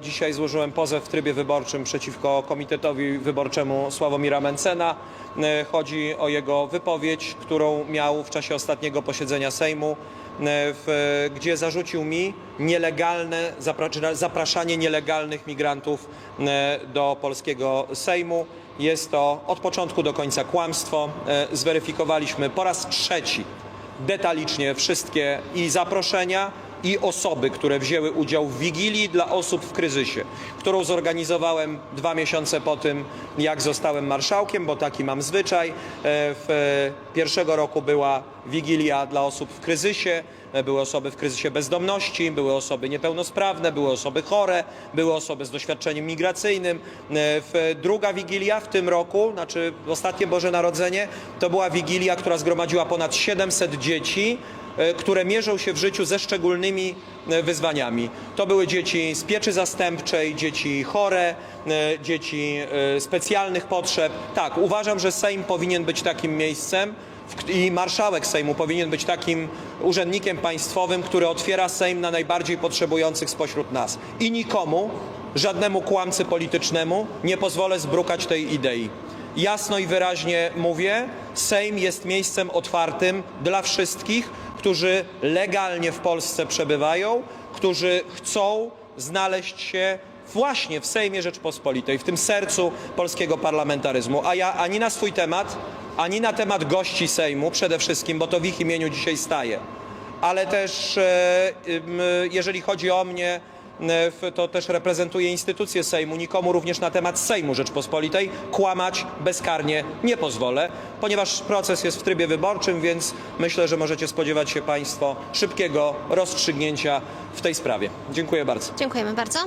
Dzisiaj złożyłem pozew w trybie wyborczym przeciwko Komitetowi Wyborczemu Sławomira Mencena. E, Chodzi o jego wypowiedź, którą miał w czasie ostatniego posiedzenia Sejmu, e, w, gdzie zarzucił mi nielegalne zapraszanie nielegalnych migrantów e, do polskiego Sejmu. Jest to od początku do końca kłamstwo. Zweryfikowaliśmy po raz trzeci detalicznie wszystkie i zaproszenia, i osoby, które wzięły udział w Wigilii dla osób w kryzysie, którą zorganizowałem dwa miesiące po tym, jak zostałem marszałkiem, bo taki mam zwyczaj. E, W e, pierwszego roku była Wigilia dla osób w kryzysie, e, były osoby w kryzysie bezdomności, były osoby niepełnosprawne, były osoby chore, były osoby z doświadczeniem migracyjnym. Druga Wigilia w tym roku, znaczy ostatnie Boże Narodzenie, to była Wigilia, która zgromadziła ponad 700 dzieci, które mierzą się w życiu ze szczególnymi e, wyzwaniami. To były dzieci z pieczy zastępczej, dzieci chore, e, dzieci e, specjalnych potrzeb. Tak, uważam, że Sejm powinien być takim miejscem i marszałek Sejmu powinien być takim urzędnikiem państwowym, który otwiera Sejm na najbardziej potrzebujących spośród nas. I nikomu, żadnemu kłamcy politycznemu nie pozwolę zbrukać tej idei. Jasno i wyraźnie mówię, Sejm jest miejscem otwartym dla wszystkich, którzy legalnie w Polsce przebywają, którzy chcą znaleźć się właśnie w Sejmie Rzeczpospolitej, w tym sercu polskiego parlamentaryzmu. A ja ani na swój temat, ani na temat gości Sejmu przede wszystkim, bo to w ich imieniu dzisiaj staję, ale też e, jeżeli chodzi o mnie, to też reprezentuję instytucję Sejmu. Nikomu również na temat Sejmu Rzeczpospolitej kłamać bezkarnie nie pozwolę, ponieważ proces jest w trybie wyborczym, więc myślę, że możecie spodziewać się Państwo szybkiego rozstrzygnięcia w tej sprawie. Dziękuję bardzo. Dziękujemy bardzo.